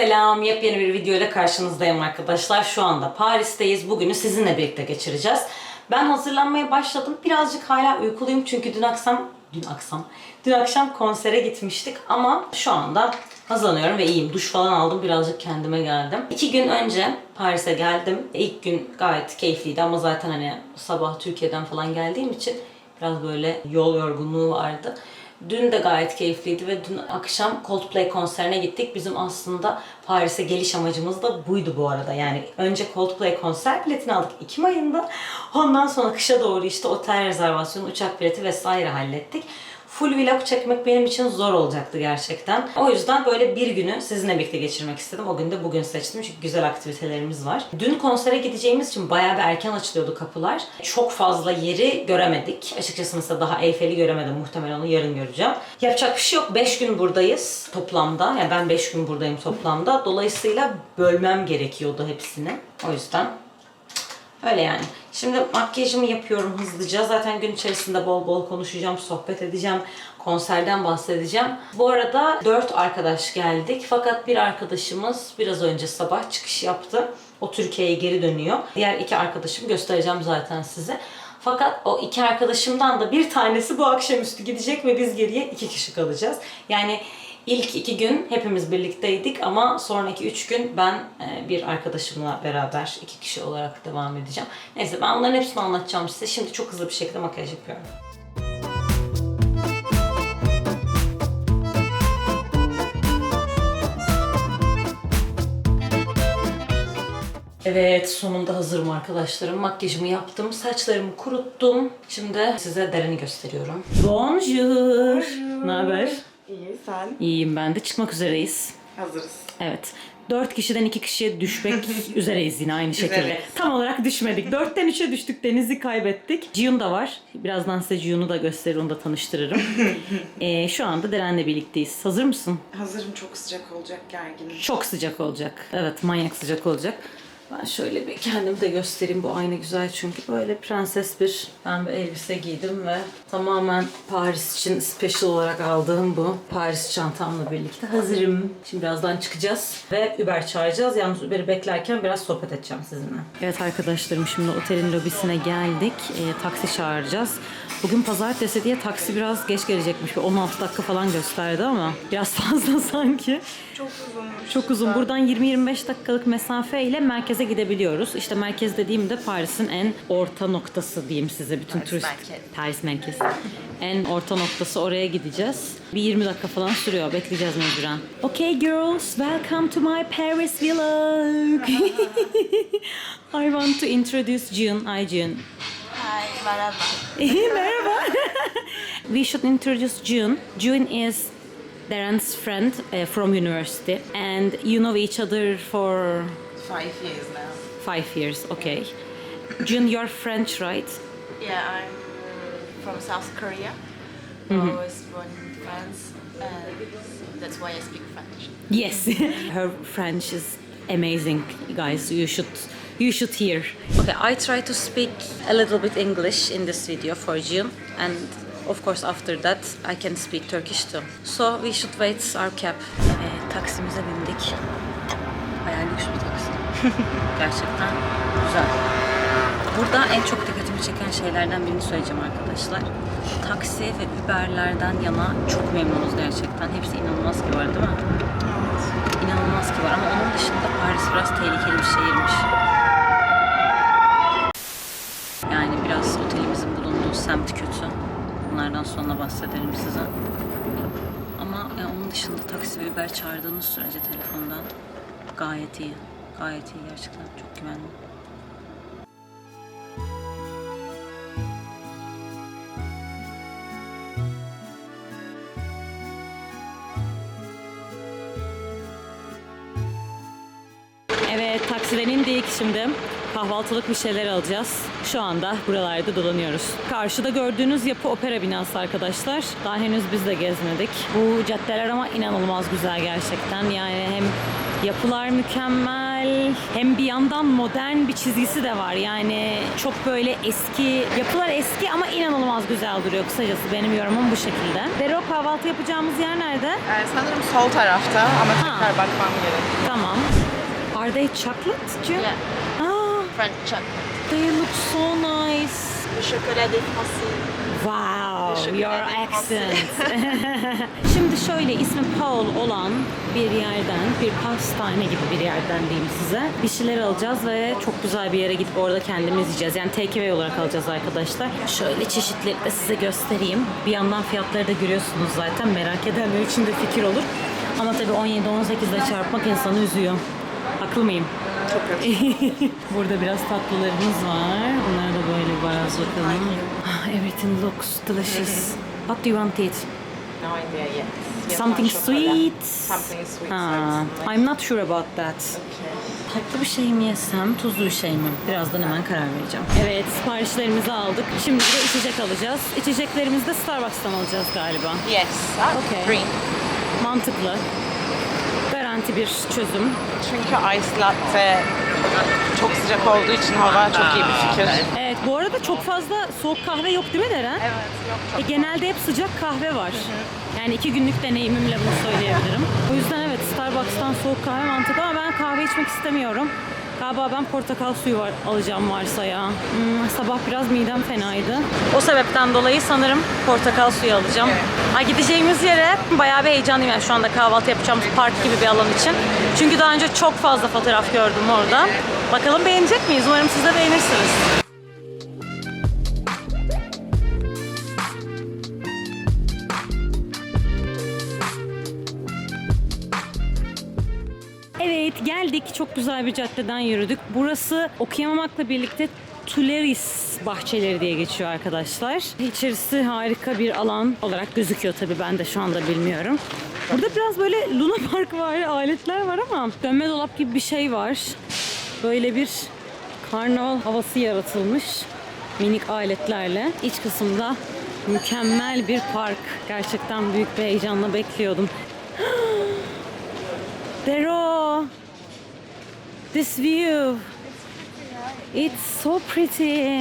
Selam, yepyeni bir video ile karşınızdayım arkadaşlar. Şu anda Paris'teyiz. Bugünü sizinle birlikte geçireceğiz. Ben hazırlanmaya başladım. Birazcık hala uykuluyum çünkü dün akşam, dün akşam, dün akşam konsere gitmiştik ama şu anda hazırlanıyorum ve iyiyim. Duş falan aldım, birazcık kendime geldim. İki gün önce Paris'e geldim. İlk gün gayet keyifliydi ama zaten hani sabah Türkiye'den falan geldiğim için biraz böyle yol yorgunluğu vardı. Dün de gayet keyifliydi ve dün akşam Coldplay konserine gittik. Bizim aslında Paris'e geliş amacımız da buydu bu arada. Yani önce Coldplay konser biletini aldık Ekim ayında. Ondan sonra kışa doğru işte otel rezervasyonu, uçak bileti vesaire hallettik. Full vlog çekmek benim için zor olacaktı gerçekten. O yüzden böyle bir günü sizinle birlikte geçirmek istedim. O gün de bugün seçtim çünkü güzel aktivitelerimiz var. Dün konsere gideceğimiz için bayağı bir erken açılıyordu kapılar. Çok fazla yeri göremedik. Açıkçası mesela daha Eyfel'i göremedim. Muhtemelen onu yarın göreceğim. Yapacak bir şey yok. 5 gün buradayız toplamda. Yani ben 5 gün buradayım toplamda. Dolayısıyla bölmem gerekiyordu hepsini. O yüzden Öyle yani. Şimdi makyajımı yapıyorum hızlıca. Zaten gün içerisinde bol bol konuşacağım, sohbet edeceğim, konserden bahsedeceğim. Bu arada dört arkadaş geldik. Fakat bir arkadaşımız biraz önce sabah çıkış yaptı. O Türkiye'ye geri dönüyor. Diğer iki arkadaşımı göstereceğim zaten size. Fakat o iki arkadaşımdan da bir tanesi bu akşamüstü gidecek ve biz geriye iki kişi kalacağız. Yani İlk iki gün hepimiz birlikteydik ama sonraki üç gün ben e, bir arkadaşımla beraber iki kişi olarak devam edeceğim. Neyse ben onların hepsini anlatacağım size. Şimdi çok hızlı bir şekilde makyaj yapıyorum. Evet sonunda hazırım arkadaşlarım. Makyajımı yaptım, saçlarımı kuruttum. Şimdi size Deren'i gösteriyorum. Bonjour. Ne haber? Sen. İyiyim ben de. Çıkmak üzereyiz. Hazırız. Evet. Dört kişiden iki kişiye düşmek üzereyiz yine aynı şekilde. Üzereyiz. Tam olarak düşmedik. Dörtten üçe düştük. Deniz'i kaybettik. Ciyun da var. Birazdan size Ciyun'u da gösterir, onu da tanıştırırım. Ee, şu anda Deren'le birlikteyiz. Hazır mısın? Hazırım çok sıcak olacak gerginim. Çok sıcak olacak. Evet manyak sıcak olacak. Ben şöyle bir kendimi de göstereyim. Bu ayna güzel çünkü böyle prenses bir ben bir elbise giydim ve tamamen Paris için special olarak aldığım bu Paris çantamla birlikte hazırım. Şimdi birazdan çıkacağız ve Uber çağıracağız. Yalnız Uber'i beklerken biraz sohbet edeceğim sizinle. Evet arkadaşlarım şimdi otelin lobisine geldik. Ee, taksi çağıracağız. Bugün pazartesi diye taksi biraz geç gelecekmiş. Bir 16 dakika falan gösterdi ama biraz fazla sanki. Çok uzunmuş. Çok uzun. Buradan 20-25 dakikalık mesafe ile merkeze gidebiliyoruz. İşte merkez dediğimde Paris'in en orta noktası diyeyim size. Bütün turist merkez. Paris merkez. En orta noktası oraya gideceğiz. Bir 20 dakika falan sürüyor. Bekleyeceğiz mecburen. Okay girls, welcome to my Paris vlog. I want to introduce June. Hi June. Hi, merhaba. Merhaba. we should introduce June. June is Darren's friend uh, from university, and you know each other for Five years now. five years. Okay. June, you're French, right? Yeah, I'm from South Korea. Mm-hmm. I was born in France, and that's why I speak French. Yes. Her French is amazing, guys. You should you should hear. Okay, I try to speak a little bit English in this video for June, and of course after that I can speak Turkish too. So we should wait our cab. Ee, taksimize bindik. Bayağı lüks bir taksi. Gerçekten güzel. Burada en çok dikkatimi çeken şeylerden birini söyleyeceğim arkadaşlar. Taksi ve Uber'lerden yana çok memnunuz gerçekten. Hepsi inanılmaz kibar değil mi? İnanılmaz kibar ama onun dışında Paris biraz tehlikeli bir şehirmiş. Yani biraz otelimizin bulunduğu semt kötü. Bunlardan sonra bahsedelim size. Ama yani onun dışında taksi ve Uber çağırdığınız sürece telefondan gayet iyi. Gayet iyi gerçekten. Çok güvenli. Evet taksiden indik şimdi. Kahvaltılık bir şeyler alacağız. Şu anda buralarda dolanıyoruz. Karşıda gördüğünüz yapı opera binası arkadaşlar. Daha henüz biz de gezmedik. Bu caddeler ama inanılmaz güzel gerçekten. Yani hem yapılar mükemmel hem bir yandan modern bir çizgisi de var. Yani çok böyle eski, yapılar eski ama inanılmaz güzel duruyor kısacası benim yorumum bu şekilde. Dero kahvaltı yapacağımız yer nerede? Ee, sanırım sol tarafta ama Ha. tekrar bakmam gerek. Tamam. Are they chocolate? Jill? Yeah, Ah, French chocolate. they look so nice. Le chocolat des Français. Wow, your accent. Şimdi şöyle ismi Paul olan bir yerden, bir pastane gibi bir yerden diyeyim size. Bir şeyler alacağız ve çok güzel bir yere gidip orada kendimiz yiyeceğiz. Yani take away olarak alacağız arkadaşlar. Şöyle çeşitleri de size göstereyim. Bir yandan fiyatları da görüyorsunuz zaten. Merak edenler için de fikir olur. Ama tabii 17-18 ile çarpmak insanı üzüyor. Haklı mıyım? Çok. Burada biraz tatlılarımız var. Bunlara da böyle bir biraz bakalım. Ah, Everything looks delicious. What do you want to eat? No idea yet. Something chocolate. sweet. Something sweet. Certainly. I'm not sure about that. Okay. Tatlı bir şey mi yesem, tuzlu bir şey mi? Birazdan hemen karar vereceğim. Evet, siparişlerimizi aldık. Şimdi de içecek alacağız. İçeceklerimizi de Starbucks'tan alacağız galiba. Yes. Ah, Okay. Green. Mantıklı. Garanti bir çözüm. Çünkü ice latte çok sıcak olduğu için hava çok iyi bir fikir. Evet, bu arada çok fazla soğuk kahve yok değil mi Deren? Evet, yok E, çok. genelde hep sıcak kahve var. Yani iki günlük deneyimimle bunu söyleyebilirim. O yüzden evet Starbucks'tan soğuk kahve mantıklı ama ben kahve içmek istemiyorum. Galiba ben portakal suyu var, alacağım varsa ya. Hmm, sabah biraz midem fenaydı. O sebepten dolayı sanırım portakal suyu alacağım. Ay gideceğimiz yere bayağı bir heyecanlıyım yani şu anda kahvaltı yapacağımız park gibi bir alan için. Çünkü daha önce çok fazla fotoğraf gördüm orada. Bakalım beğenecek miyiz? Umarım siz de beğenirsiniz. Geldik. Çok güzel bir caddeden yürüdük. Burası okuyamamakla birlikte Tuleris bahçeleri diye geçiyor arkadaşlar. İçerisi harika bir alan olarak gözüküyor tabii ben de şu anda bilmiyorum. Burada biraz böyle Luna Park var, aletler var ama dönme dolap gibi bir şey var. Böyle bir karnaval havası yaratılmış minik aletlerle. İç kısımda mükemmel bir park. Gerçekten büyük bir heyecanla bekliyordum. Dero, this view, it's so pretty.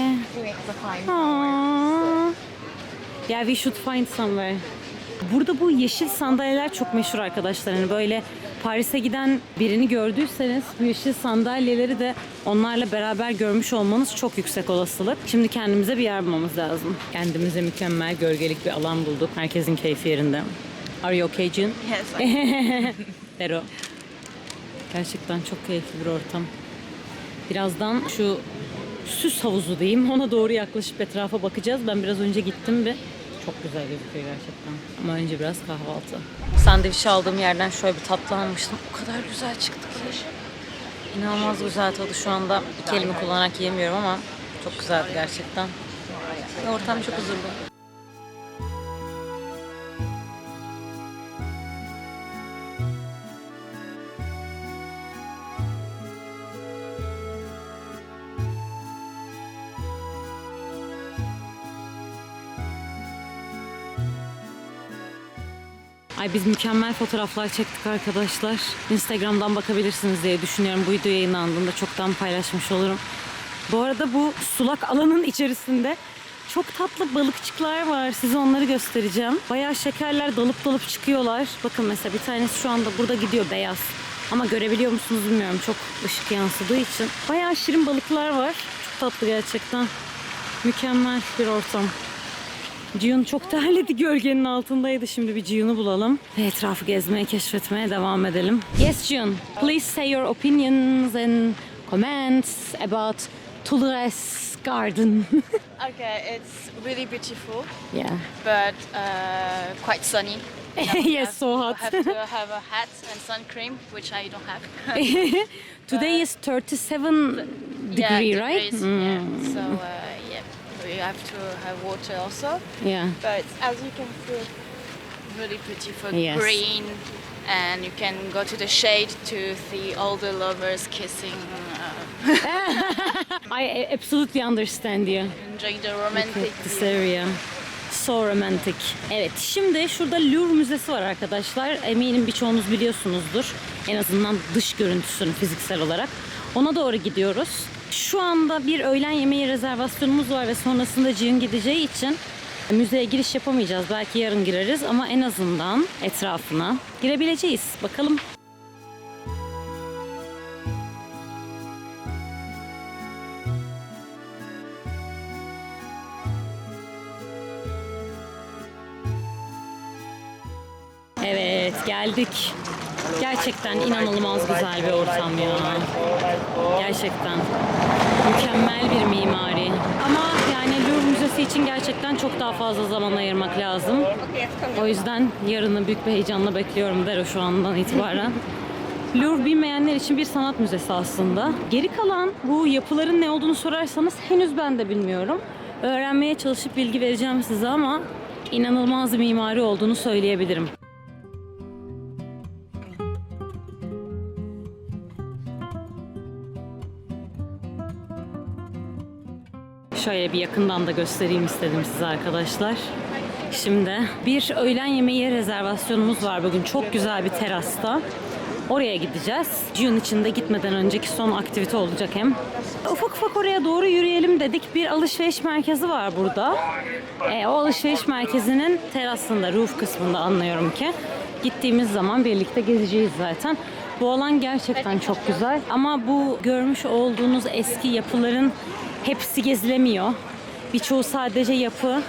Aww. Yeah, we should find somewhere. Burada bu yeşil sandalyeler çok meşhur arkadaşlar. Hani böyle Paris'e giden birini gördüyseniz bu yeşil sandalyeleri de onlarla beraber görmüş olmanız çok yüksek olasılık. Şimdi kendimize bir yer bulmamız lazım. Kendimize mükemmel gölgelik bir alan bulduk. Herkesin keyfi yerinde. Are you okay Jin? Yes. Dero. Gerçekten çok keyifli bir ortam. Birazdan şu süs havuzu diyeyim ona doğru yaklaşıp etrafa bakacağız. Ben biraz önce gittim bir. Çok güzel gözüküyor gerçekten. Ama önce biraz kahvaltı. Sandviç aldığım yerden şöyle bir tatlı almıştım. O kadar güzel çıktı ki. İnanılmaz güzel tadı şu anda. İki elimi kullanarak yemiyorum ama çok güzeldi gerçekten. Ortam çok huzurlu. Biz mükemmel fotoğraflar çektik arkadaşlar. Instagram'dan bakabilirsiniz diye düşünüyorum. Bu video yayınlandığında çoktan paylaşmış olurum. Bu arada bu sulak alanın içerisinde çok tatlı balıkçıklar var. Size onları göstereceğim. Bayağı şekerler dalıp dalıp çıkıyorlar. Bakın mesela bir tanesi şu anda burada gidiyor beyaz. Ama görebiliyor musunuz bilmiyorum. Çok ışık yansıdığı için. Bayağı şirin balıklar var. Çok tatlı gerçekten. Mükemmel bir ortam. Ciyun çok terledi gölgenin altındaydı. Şimdi bir Ciyun'u bulalım. Ve etrafı gezmeye, keşfetmeye devam edelim. Yes Ciyun, please say your opinions and comments about Tulres Garden. Okay, it's really beautiful, yeah. but uh, quite sunny. yes, so hot. have to have a hat and sun cream, which I don't have. Today is 37 degree, yeah, right? degrees, Mm, Yeah. So uh, yeah, we have to have water also. yeah. But as you can see, really beautiful Yes. green, and you can go to the shade to see all the lovers kissing, uh, I absolutely understand you. enjoying the romantic. this area. So romantic. Evet şimdi şurada Louvre Müzesi var arkadaşlar. Eminim birçoğunuz biliyorsunuzdur. En azından dış görüntüsünü fiziksel olarak. Ona doğru gidiyoruz. Şu anda bir öğlen yemeği rezervasyonumuz var ve sonrasında Cihun gideceği için müzeye giriş yapamayacağız. Belki yarın gireriz ama en azından etrafına girebileceğiz. Bakalım. Evet geldik. Gerçekten inanılmaz güzel bir ortam ya. Gerçekten. Mükemmel bir mimari. Ama yani Louvre Müzesi için gerçekten çok daha fazla zaman ayırmak lazım. O yüzden yarını büyük bir heyecanla bekliyorum Dero şu andan itibaren. Louvre bilmeyenler için bir sanat müzesi aslında. Geri kalan bu yapıların ne olduğunu sorarsanız henüz ben de bilmiyorum. Öğrenmeye çalışıp bilgi vereceğim size ama inanılmaz bir mimari olduğunu söyleyebilirim. Şöyle bir yakından da göstereyim istedim size arkadaşlar. Şimdi bir öğlen yemeği rezervasyonumuz var bugün. Çok güzel bir terasta. Oraya gideceğiz. June içinde gitmeden önceki son aktivite olacak hem. Ufak ufak oraya doğru yürüyelim dedik. Bir alışveriş merkezi var burada. E, o alışveriş merkezinin terasında, roof kısmında anlıyorum ki. Gittiğimiz zaman birlikte gezeceğiz zaten. Bu alan gerçekten çok güzel. Ama bu görmüş olduğunuz eski yapıların hepsi gezilemiyor. Birçoğu sadece yapı.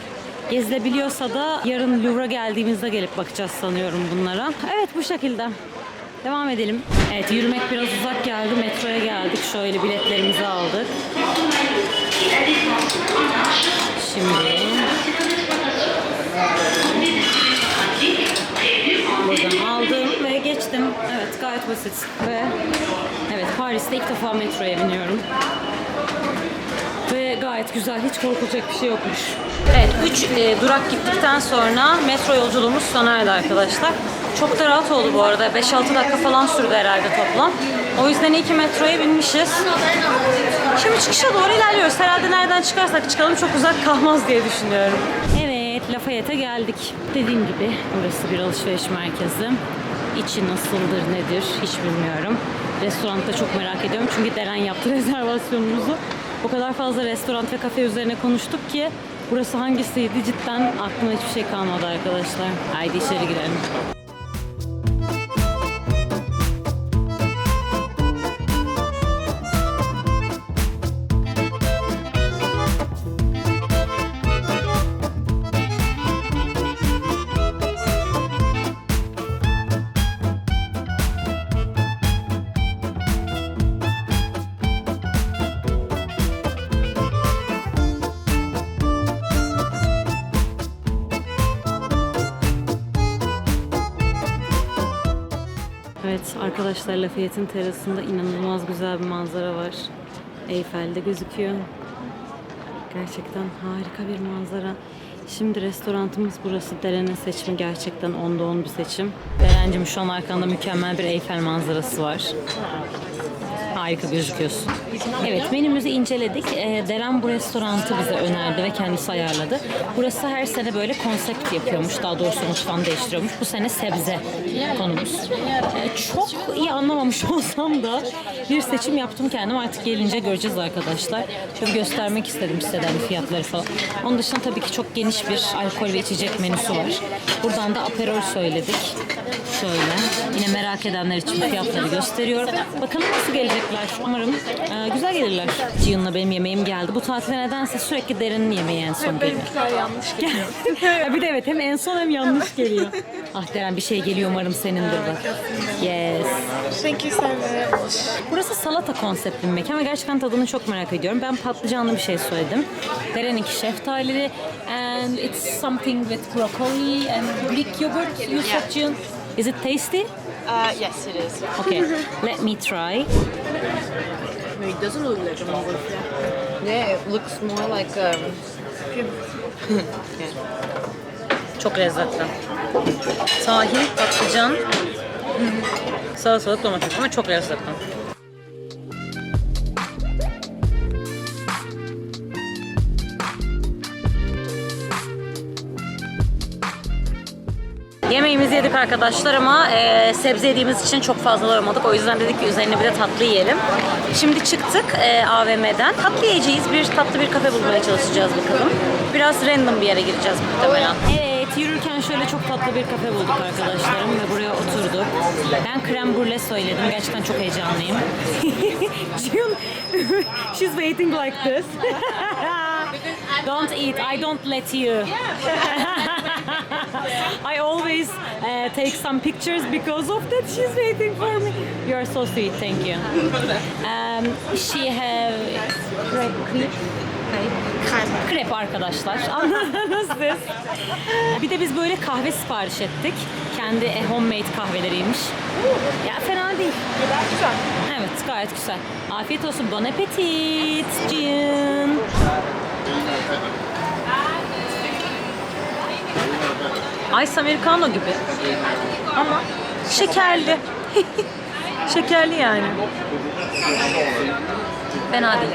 Gezilebiliyorsa da yarın Louvre'a geldiğimizde gelip bakacağız sanıyorum bunlara. Evet bu şekilde. Devam edelim. Evet yürümek biraz uzak geldi. Metroya geldik. Şöyle biletlerimizi aldık. Şimdi buradan aldım geçtim. Evet gayet basit. Ve evet Paris'te ilk defa metroya biniyorum. Ve gayet güzel, hiç korkulacak bir şey yokmuş. Evet, 3 durak gittikten sonra metro yolculuğumuz sona erdi arkadaşlar. Çok da rahat oldu bu arada. 5-6 dakika falan sürdü herhalde toplam. O yüzden iyi ki metroya binmişiz. Şimdi çıkışa doğru ilerliyoruz. Herhalde nereden çıkarsak çıkalım çok uzak kalmaz diye düşünüyorum. Evet, Lafayette'e geldik. Dediğim gibi burası bir alışveriş merkezi. İçi nasıldır, nedir hiç bilmiyorum. Restoranda çok merak ediyorum çünkü Deren yaptı rezervasyonumuzu. O kadar fazla restoran ve kafe üzerine konuştuk ki burası hangisiydi cidden aklıma hiçbir şey kalmadı arkadaşlar. Haydi içeri girelim. Evet arkadaşlar Lafayette'in terasında inanılmaz güzel bir manzara var. Eyfel'de gözüküyor. Gerçekten harika bir manzara. Şimdi restoranımız burası. Deren'in seçimi gerçekten onda on bir seçim. Deren'cim şu an arkanda mükemmel bir Eyfel manzarası var. Harika gözüküyorsun. Evet menümüzü inceledik. Ee, Deren bu restoranı bize önerdi ve kendisi ayarladı. Burası her sene böyle konsept yapıyormuş. Daha doğrusu mutfağını değiştiriyormuş. Bu sene sebze konumuz. Ee, çok iyi anlamamış olsam da bir seçim yaptım kendim. Artık gelince göreceğiz arkadaşlar. Şöyle göstermek istedim size de hani fiyatları falan. Onun dışında tabii ki çok geniş bir alkol ve içecek menüsü var. Buradan da aperol söyledik. Şöyle. Yine merak edenler için fiyatları gösteriyorum. Bakalım nasıl gelecekler. Umarım e, güzel gelirler. Cihun'la benim yemeğim geldi. Bu tatilde nedense sürekli derinin yemeği en son geliyor. yanlış Ya bir de evet hem en son hem yanlış geliyor. Ah Deren bir şey geliyor umarım senindir bak. Yes. Thank you so much. Burası salata konseptli bir mekan ve gerçekten tadını çok merak ediyorum. Ben patlıcanlı bir şey söyledim. Deren'inki şeftalili and it's something with broccoli and Greek yogurt. You said June. Is it tasty? Uh, yes, it is. Okay, let me try. It doesn't look like a mongolfiya. Yeah, it looks more like um. Çok lezzetli. Sahil, patlıcan, salatalık, domates ama çok lezzetli. Yemeğimizi yedik arkadaşlar ama e, sebze yediğimiz için çok fazla doyamadık. O yüzden dedik ki üzerine bir de tatlı yiyelim. Şimdi çıktık e, AVM'den. Tatlı yiyeceğiz. Bir tatlı bir kafe bulmaya çalışacağız bakalım. Biraz random bir yere gireceğiz muhtemelen. Evet yürürken şöyle çok tatlı bir kafe bulduk arkadaşlarım ve buraya oturduk. Ben krem brulee söyledim. Gerçekten çok heyecanlıyım. June, she's waiting like this. don't eat. I don't let you. I always uh, take some pictures because of that. She's waiting for me. You are so sweet. Thank you. Um, she have crepe. Krep arkadaşlar. Anladınız siz. Bir de biz böyle kahve sipariş ettik. Kendi e, homemade kahveleriymiş. Ya fena değil. Evet gayet güzel. Afiyet olsun. Bon appetit. Cin. Ice Americano gibi. Ama şekerli. şekerli yani. Fena değil.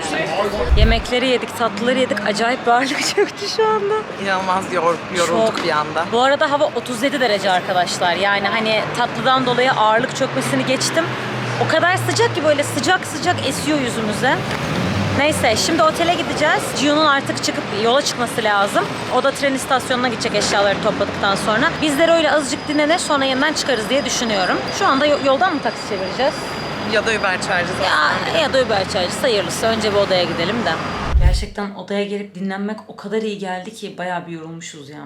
Yemekleri yedik, tatlıları yedik. Acayip bir ağırlık çöktü şu anda. İnanılmaz yor, yorulduk Çok. bir anda. Bu arada hava 37 derece arkadaşlar. Yani hani tatlıdan dolayı ağırlık çökmesini geçtim. O kadar sıcak ki böyle sıcak sıcak esiyor yüzümüze. Neyse şimdi otele gideceğiz. Gio'nun artık çıkıp yola çıkması lazım. O da tren istasyonuna gidecek eşyaları topladıktan sonra. Bizler öyle azıcık dinlenir sonra yeniden çıkarız diye düşünüyorum. Şu anda yo- yoldan mı taksi çevireceğiz? Ya da Uber çağıracağız. Ya, ya da Uber çağırırız hayırlısı. Önce bir odaya gidelim de. Gerçekten odaya gelip dinlenmek o kadar iyi geldi ki bayağı bir yorulmuşuz ya.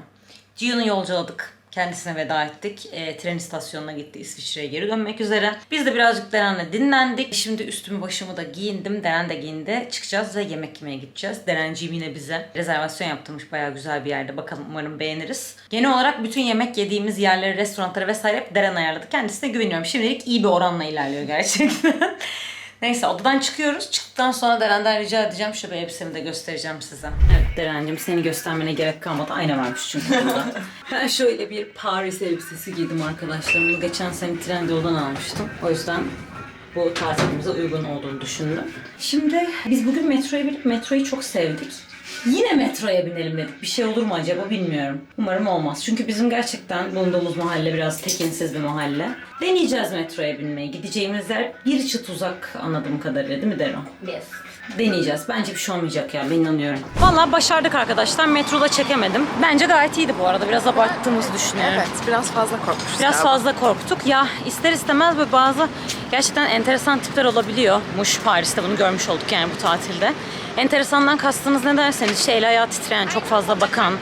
Gio'nu yolculadık. Kendisine veda ettik. E, tren istasyonuna gitti İsviçre'ye geri dönmek üzere. Biz de birazcık Deren'le dinlendik. Şimdi üstümü başımı da giyindim. Deren de giyindi. Çıkacağız ve yemek yemeye gideceğiz. Derenciğim yine bize rezervasyon yaptırmış bayağı güzel bir yerde. Bakalım umarım beğeniriz. Genel olarak bütün yemek yediğimiz yerleri, restoranları vesaire hep Deren ayarladı. Kendisine güveniyorum. Şimdilik iyi bir oranla ilerliyor gerçekten. Neyse odadan çıkıyoruz. Çıktıktan sonra Deren'den rica edeceğim. Şu bir elbisemi de göstereceğim size. Evet Deren'cim seni göstermene gerek kalmadı. Ayna varmış çünkü burada. ben şöyle bir Paris elbisesi giydim arkadaşlar. Bunu geçen sene Trendyol'dan almıştım. O yüzden bu tatilimize uygun olduğunu düşündüm. Şimdi biz bugün metroya binip metroyu çok sevdik. Yine metroya binelim dedik. Bir şey olur mu acaba bilmiyorum. Umarım olmaz. Çünkü bizim gerçekten bulunduğumuz mahalle biraz tekinsiz bir mahalle. Deneyeceğiz metroya binmeyi. Gideceğimiz yer bir çıt uzak anladığım kadarıyla değil mi Dero? Yes. Deneyeceğiz. Bence bir şey olmayacak ya ben inanıyorum. Vallahi başardık arkadaşlar. Metroda çekemedim. Bence gayet iyiydi bu arada. Biraz abarttığımızı düşünüyorum. Evet, biraz fazla korkmuşuz. Biraz galiba. fazla korktuk. Ya ister istemez böyle bazı gerçekten enteresan tipler olabiliyor. Muş Paris'te bunu görmüş olduk yani bu tatilde. Enteresandan kastınız ne derseniz işte el ayağı titreyen, çok fazla bakan.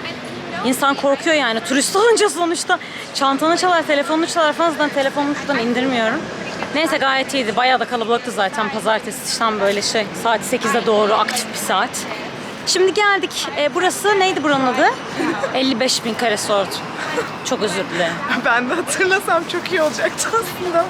İnsan korkuyor yani turist olunca sonuçta. Çantanı çalar, telefonunu çalar falan zaten telefonumu şuradan indirmiyorum. Neyse gayet iyiydi. Bayağı da kalabalıktı zaten pazartesi işte böyle şey saat 8'e doğru aktif bir saat. Şimdi geldik. E, burası neydi buranın adı? 55 bin kare sordum. Çok özür dilerim. Ben de hatırlasam çok iyi olacaktı aslında.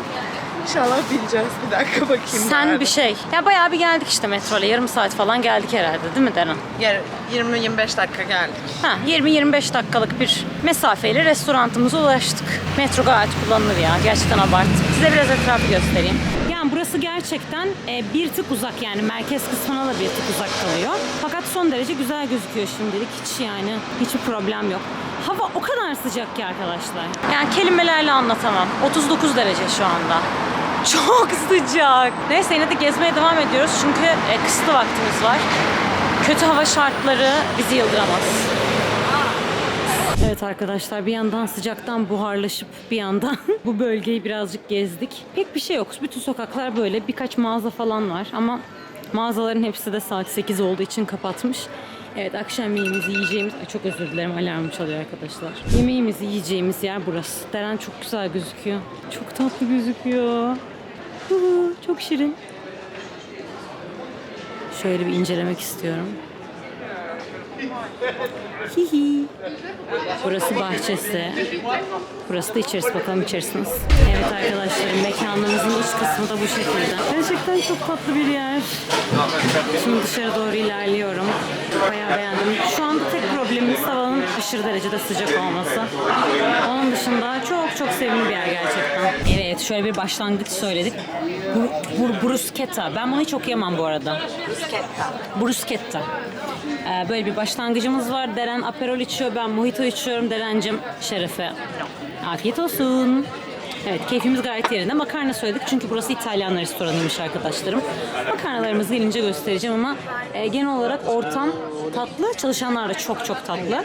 İnşallah bileceğiz. Bir dakika bakayım. Sen nerede. bir şey. Ya bayağı bir geldik işte metroyla. Yarım saat falan geldik herhalde değil mi Deren? Yer- 20-25 dakika geldik. Ha 20-25 dakikalık bir mesafeyle restoranımıza ulaştık. Metro gayet kullanılır ya. Gerçekten abarttım. Size biraz etrafı göstereyim. Yani burası gerçekten e, bir tık uzak yani merkez kısmına da bir tık uzak kalıyor. Fakat son derece güzel gözüküyor şimdilik. Hiç yani hiçbir problem yok. Hava o kadar sıcak ki arkadaşlar. Yani kelimelerle anlatamam. 39 derece şu anda. Çok sıcak. Neyse yine de gezmeye devam ediyoruz çünkü e, kısıtlı vaktimiz var. Kötü hava şartları bizi yıldıramaz. Evet arkadaşlar bir yandan sıcaktan buharlaşıp bir yandan bu bölgeyi birazcık gezdik. Pek bir şey yok. Bütün sokaklar böyle. Birkaç mağaza falan var ama mağazaların hepsi de saat 8 olduğu için kapatmış. Evet akşam yemeğimizi yiyeceğimiz... Ay, çok özür dilerim alarmım çalıyor arkadaşlar. Yemeğimizi yiyeceğimiz yer burası. Deren çok güzel gözüküyor. Çok tatlı gözüküyor. Çok şirin. Şöyle bir incelemek istiyorum. Hihi. Burası bahçesi. Burası da içerisi. Bakalım içerisiniz. Evet arkadaşlarım mekanımızın iç kısmı da bu şekilde. Gerçekten çok tatlı bir yer. Şimdi dışarı doğru ilerliyorum. Bayağı beğendim. Şu anda tek problemimiz havanın aşırı derecede sıcak olması. Onun dışında çok çok sevimli bir yer gerçekten. Evet şöyle bir başlangıç söyledik. Bu, bu, bruschetta. Ben bunu hiç okuyamam bu arada. Bruschetta. Bruschetta. Ee, böyle bir başlangıcımız var. Deren Aperol içiyor, ben Mojito içiyorum. Derencim Şerefe. Afiyet olsun. Evet keyfimiz gayet yerinde. Makarna söyledik çünkü burası İtalyan restoranıymış arkadaşlarım. Makarnalarımızı gelince göstereceğim ama e, genel olarak ortam tatlı. Çalışanlar da çok çok tatlı.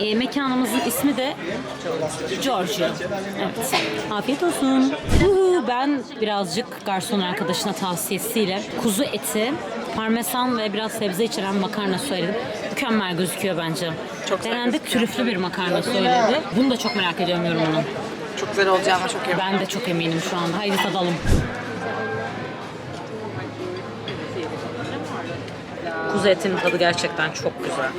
E, mekanımızın ismi de Giorgio. Evet. Afiyet olsun. Uhu, ben birazcık garson arkadaşına tavsiyesiyle kuzu eti, parmesan ve biraz sebze içeren makarna söyledim. Mükemmel gözüküyor bence. Çok de trüflü bir makarna söyledi. Bunu da çok merak ediyorum yorumunu. Çok güzel olacağına çok eminim. Ben de çok eminim şu anda. Haydi tadalım. Kuzu etinin tadı gerçekten çok güzel.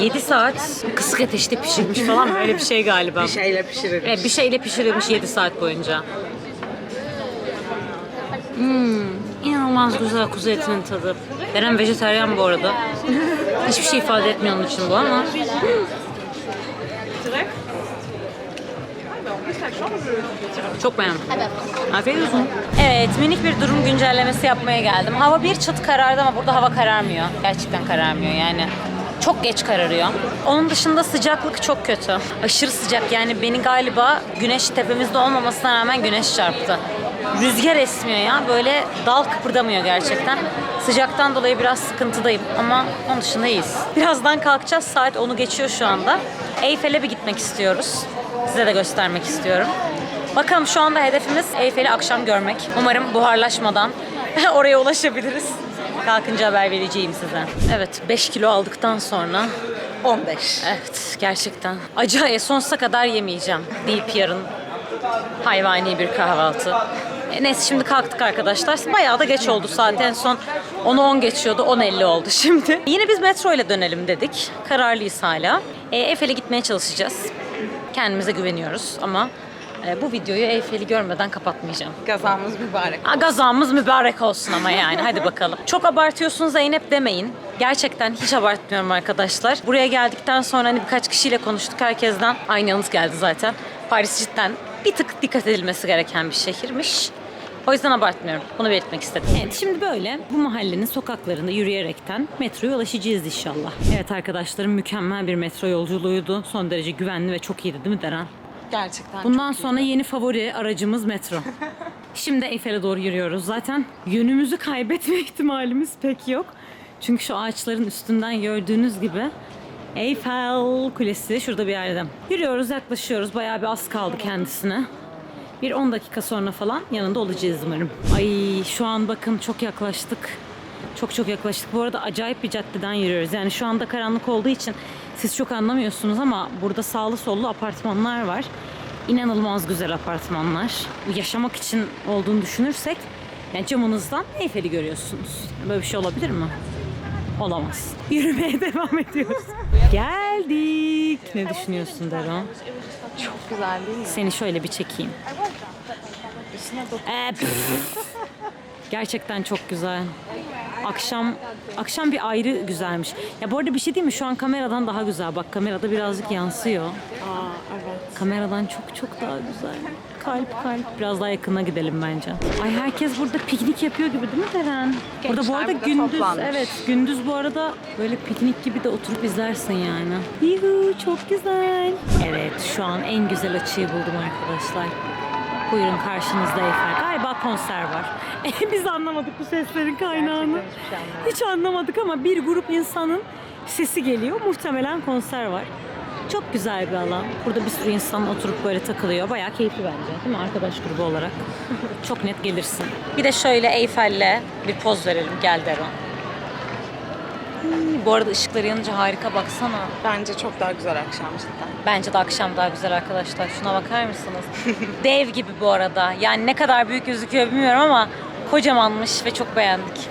7 saat kısık ateşte pişirmiş falan böyle bir şey galiba. Bir şeyle pişirir. Evet, bir şeyle pişirilmiş 7 saat boyunca. Hmm, inanılmaz güzel kuzu etinin tadı. Eren vejetaryen bu arada. Hiçbir şey ifade etmiyor onun için bu ama. Çok beğendim. Afiyet olsun. Evet, minik bir durum güncellemesi yapmaya geldim. Hava bir çıt karardı ama burada hava kararmıyor. Gerçekten kararmıyor yani. Çok geç kararıyor. Onun dışında sıcaklık çok kötü. Aşırı sıcak yani beni galiba güneş tepemizde olmamasına rağmen güneş çarptı. Rüzgar esmiyor ya böyle dal kıpırdamıyor gerçekten. Sıcaktan dolayı biraz sıkıntıdayım ama onun dışında iyiyiz. Birazdan kalkacağız saat 10'u geçiyor şu anda. Eyfel'e bir gitmek istiyoruz. Size de göstermek istiyorum. Bakalım şu anda hedefimiz Eyfel'i akşam görmek. Umarım buharlaşmadan oraya ulaşabiliriz. Kalkınca haber vereceğim size. Evet 5 kilo aldıktan sonra 15. evet gerçekten acayip sonsuza kadar yemeyeceğim deyip yarın hayvani bir kahvaltı. E, neyse şimdi kalktık arkadaşlar. Bayağı da geç oldu saat. En son 10'u 10 geçiyordu. 10.50 oldu şimdi. Yine biz metro ile dönelim dedik. Kararlıyız hala. E, Eyfel'e gitmeye çalışacağız. Kendimize güveniyoruz ama e, bu videoyu Eyfel'i görmeden kapatmayacağım. Gazamız mübarek. Aa, Gazamız mübarek olsun ama yani hadi bakalım. Çok abartıyorsun Zeynep demeyin. Gerçekten hiç abartmıyorum arkadaşlar. Buraya geldikten sonra hani birkaç kişiyle konuştuk herkesten. Aynı yanıt geldi zaten. Paris cidden bir tık dikkat edilmesi gereken bir şehirmiş. O yüzden abartmıyorum. Bunu belirtmek istedim. Evet şimdi böyle bu mahallenin sokaklarında yürüyerekten metroya ulaşacağız inşallah. Evet arkadaşlarım mükemmel bir metro yolculuğuydu. Son derece güvenli ve çok iyiydi değil mi Deren? Gerçekten Bundan sonra yeni favori aracımız metro. Şimdi Eyfel'e doğru yürüyoruz. Zaten yönümüzü kaybetme ihtimalimiz pek yok. Çünkü şu ağaçların üstünden gördüğünüz gibi Eyfel Kulesi şurada bir yerde. Yürüyoruz, yaklaşıyoruz. Bayağı bir az kaldı kendisine. Bir 10 dakika sonra falan yanında olacağız umarım. Ay şu an bakın çok yaklaştık. Çok çok yaklaştık. Bu arada acayip bir caddeden yürüyoruz. Yani şu anda karanlık olduğu için siz çok anlamıyorsunuz ama burada sağlı sollu apartmanlar var. İnanılmaz güzel apartmanlar. Yaşamak için olduğunu düşünürsek yani camınızdan Eyfel'i görüyorsunuz. Böyle bir şey olabilir mi? Olamaz. Yürümeye devam ediyoruz. Geldik. Ne düşünüyorsun Deron? çok güzel değil mi? Seni şöyle bir çekeyim. Ee, püf. Gerçekten çok güzel. Akşam akşam bir ayrı güzelmiş. Ya bu arada bir şey değil mi? Şu an kameradan daha güzel. Bak kamerada birazcık yansıyor. Aa evet. Kameradan çok çok daha güzel. Kalp kalp. Biraz daha yakına gidelim bence. Ay herkes burada piknik yapıyor gibi değil mi Deren? Burada bu arada burada gündüz toplanmış. evet gündüz bu arada böyle piknik gibi de oturup izlersin yani. Yuhu çok güzel. Evet şu an en güzel açıyı buldum arkadaşlar. Buyurun karşınızda Eyfel. Galiba konser var. Biz anlamadık bu seslerin kaynağını. Hiçbir şey anlamadım. Hiç anlamadık ama bir grup insanın sesi geliyor. Muhtemelen konser var. Çok güzel bir alan. Burada bir sürü insan oturup böyle takılıyor. Bayağı keyifli bence değil mi arkadaş grubu olarak? Çok net gelirsin. Bir de şöyle Eyfel'le bir poz verelim. Gel Deron. Hmm, Bu arada ışıkları yanınca harika baksana. Bence çok daha güzel akşam cidden. Bence de akşam daha güzel arkadaşlar. Şuna bakar mısınız? Dev gibi bu arada. Yani ne kadar büyük gözüküyor bilmiyorum ama kocamanmış ve çok beğendik.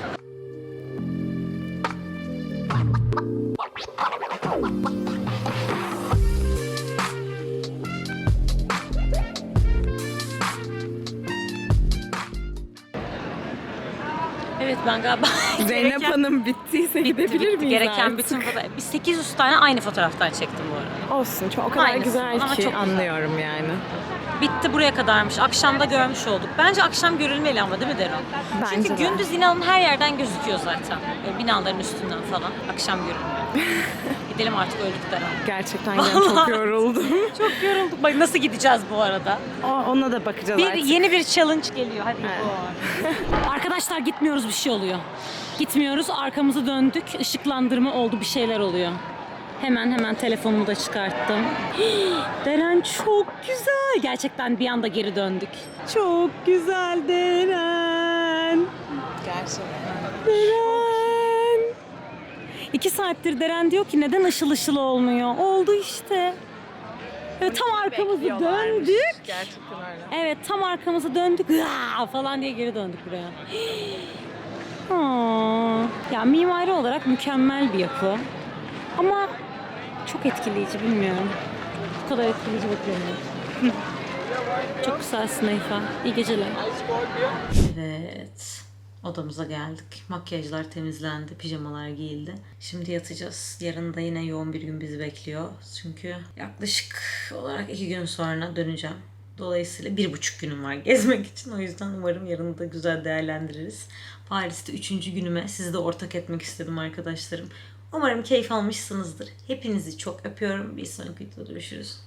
Ben galiba Zeynep gereken- Hanım bittiyse bitti, gidebilir bitti. miyiz Gereken artık? bütün foto... Biz 800 tane aynı fotoğraftan çektim bu arada. Olsun çok o kadar Aynısı güzel ama ki çok güzel. anlıyorum yani. Bitti buraya kadarmış. Akşamda görmüş olduk. Bence akşam görülmeli ama değil mi Dero? Bence Çünkü de. gündüz inanın her yerden gözüküyor zaten. Böyle binaların üstünden falan. Akşam görünmüyor. Gidelim artık öldük Dero. Gerçekten ben çok yoruldum. Çok yorulduk. Bak nasıl gideceğiz bu arada? O- Ona da bakacağız Bir artık. yeni bir challenge geliyor. Hadi Arkadaşlar gitmiyoruz bir şey oluyor. Gitmiyoruz. Arkamızı döndük. Işıklandırma oldu. Bir şeyler oluyor. Hemen hemen telefonumu da çıkarttım. Deren çok güzel. Gerçekten bir anda geri döndük. Çok güzel Deren. Gerçekten. Deren. İki saattir Deren diyor ki neden ışıl ışıl olmuyor? Oldu işte. Ve tam arkamızı döndük. Gerçekten öyle. Evet tam arkamızı döndük "Aa!" falan diye geri döndük buraya. Aa, ya mimari olarak mükemmel bir yapı. Ama çok etkileyici bilmiyorum. Bu kadar etkileyici bakıyorum. çok güzelsin Eyfa. İyi geceler. Evet. Odamıza geldik. Makyajlar temizlendi, pijamalar giyildi. Şimdi yatacağız. Yarın da yine yoğun bir gün bizi bekliyor. Çünkü yaklaşık olarak iki gün sonra döneceğim. Dolayısıyla bir buçuk günüm var gezmek için. O yüzden umarım yarın da güzel değerlendiririz. Paris'te üçüncü günüme sizi de ortak etmek istedim arkadaşlarım. Umarım keyif almışsınızdır. Hepinizi çok öpüyorum. Bir sonraki videoda görüşürüz.